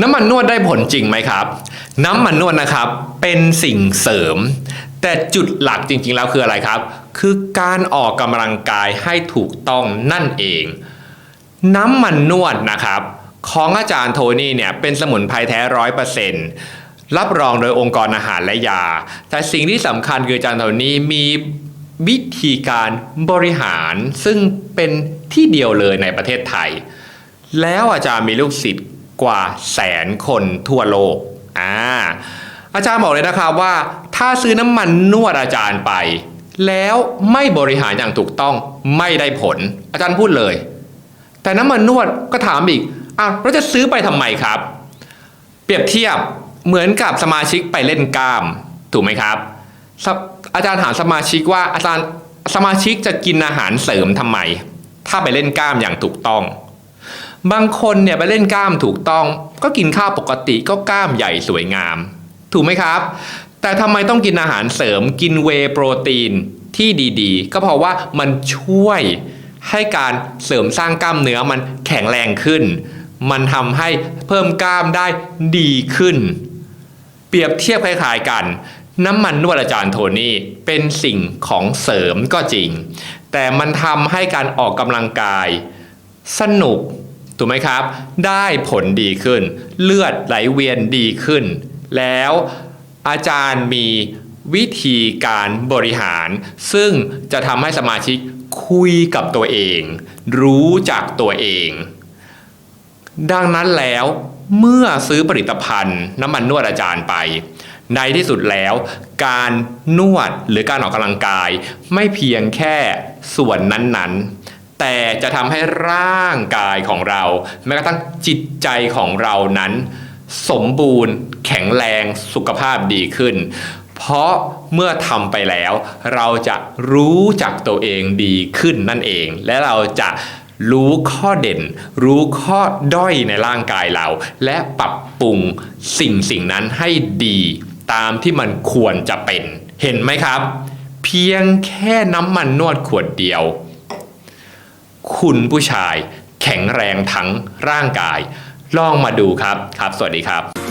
น้ำมันนวดได้ผลจริงไหมครับ น้ำมันนวดนะครับเป็นสิ่งเสริม แต่จุดหลักจริงๆแล้วคืออะไรครับ คือการออกกำลังกายให้ถูกต้องนั่นเอง น้ำมันนวดนะครับ ของอาจารย์โทนี่เนี่ยเป็นสมุนไพรแท้ร้อยเปอร์เซ็นต์รับรองโดยองค์กรอาหารและยา แต่สิ่งที่สำคัญคืออาจารย์โทนี่มีวิธีการบริหารซึ่งเป็นที่เดียวเลยในประเทศไทย แล้วอาจารย์มีลูกศิษย์ กว่าแสนคนทั่วโลกอ่าอาจารย์บอกเลยนะครับว่า ถ้าซื้อน้ำมันนวดอาจารย์ไป แล้วไม่บริหารอย่างถูกต้องไม่ได้ผล อาจารย์พูดเลย แต่น้ำมันนวดก็ถามอีกอะเราจะซื้อไปทำไมครับ เปรียบเทียบเหมือนกับสมาชิกไปเล่นกล้าม ถูกไหมครับ อาจารย์ถามสมาชิกว่าอาจารย์สมาชิกจะกินอาหารเสริมทำไม ถ้าไปเล่นกล้ามอย่างถูกต้อง บางคนเนี่ยไปเล่นกล้ามถูกต้อง ก็กินข้าวปกติก็กล้ามใหญ่สวยงาม ถูกไหมครับ แต่ทำไมต้องกินอาหารเสริมกินเวโปรตีนที่ดีๆ ก็เพราะว่ามันช่วยให้การเสริมสร้างกล้ามเนื้อมันแข็งแรงขึ้น มันทำให้เพิ่มกล้ามได้ดีขึ้น เปรียบเทียบคล้ายๆกัน น้ำมันนวดอาจารย์โทนี่เป็นสิ่งของเสริมก็จริง แต่มันทำให้การออกกำลังกาย สนุก ถูกไหมครับ ได้ผลดีขึ้น เลือดไหลเวียนดีขึ้น แล้วอาจารย์มีวิธีการบริหาร ซึ่งจะทำให้สมาชิกคุยกับตัวเอง รู้จักตัวเอง ดังนั้นแล้วเมื่อซื้อผลิตภัณฑ์น้ำมันนวดอาจารย์ไป ในที่สุดแล้ว การนวดหรือการออกกำลังกาย ไม่เพียงแค่ส่วนนั้นๆ แต่จะทำให้ร่างกายของเรา แม้กระทั่งจิตใจของเรานั้น สมบูรณ์ แข็งแรงสุขภาพดีขึ้น เพราะเมื่อทำไปแล้ว เราจะรู้จักตัวเองดีขึ้นนั่นเอง และเราจะรู้ข้อเด่น รู้ข้อด้อยในร่างกายเรา และปรับปรุงสิ่งสิ่งนั้นให้ดีตามที่มันควรจะเป็น เห็นไหมครับ เพียงแค่น้ำมันนวดขวดเดียว คุณผู้ชาย แข็งแรงทั้งร่างกาย ลองมาดูครับครับ สวัสดีครับ